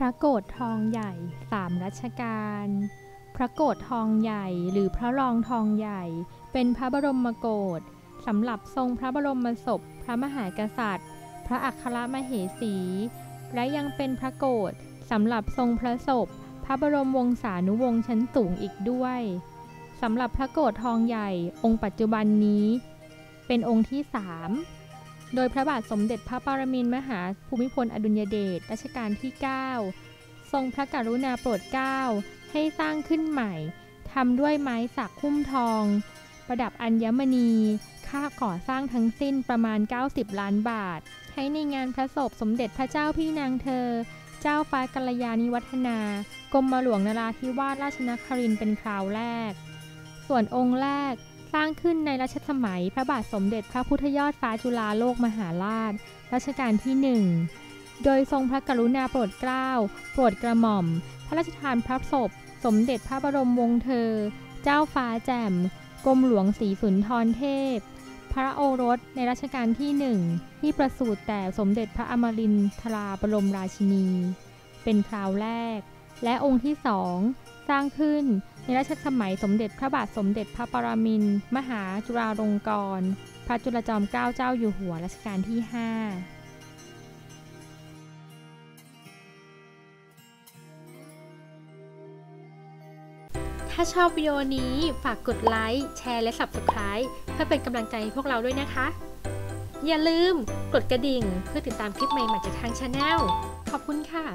พระโกรธทองใหญ่สามรัชกาล พระโกรธทองใหญ่หรือพระรองทองใหญ่ เป็นพระบรมโกศสำหรับทรงพระบรมศพ พระมหากษัตริย์ พระอัครมเหสี และยังเป็นพระโกศสำหรับทรงพระศพ พระบรมวงศานุวงศ์ชั้นสูงอีกด้วยสำหรับพระโกศทองใหญ่องค์ปัจจุบันนี้ เป็นองค์ที่สาม โดยพระบาทสมเด็จพระปรมินทรมหาภูมิพลอดุลยเดชรัชกาลที่ 9 ทรงพระกรุณาโปรดเกล้าให้สร้างขึ้นใหม่ทำด้วยไม้สักคุ้มทอง ประดับอัญมณี ค่าก่อสร้างทั้งสิ้นประมาณ 90 ล้านบาท ใช้ในงานพระศพสมเด็จพระเจ้าพี่นางเธอ เจ้าฟ้ากัลยาณิวัฒนากรมหลวงนราธิวาสราชนครินเป็นคราวแรก ส่วนองค์แรก ร้างขึ้นในรัชสมัยพระบาทสมเด็จพระพุทธยอดฟ้าจุฬาโลกมหาราช รัชกาลที่หนึ่ง โดยทรงพระกรุณาโปรดเกล้า โปรดกระหม่อม พระราชทานพระศพ สมเด็จพระบรมวงศ์เธอ เจ้าฟ้าแจ่ม กรมหลวงศรีสุนทรเทพ พระโอรสในรัชกาลที่หนึ่งที่ประสูติแต่สมเด็จพระอมรินทราบรมราชินี เป็นคราวแรก และองค์ที่สองสร้างขึ้น ในรัชสมัยสมเด็จพระบาทสมเด็จพระปรมินทรมหาจุฬาลงกรณ์พระจุลจอมเกล้าเจ้าอยู่หัวรัชกาลที่ 5ถ้าชอบวิดีโอนี้ฝากกดไลค์ แชร์ และ Subscribe เพื่อเป็นกำลังใจให้พวกเราด้วยนะคะ อย่าลืมกดกระดิ่งเพื่อติดตามคลิปใหม่ๆจากทางช anel ขอบคุณค่ะ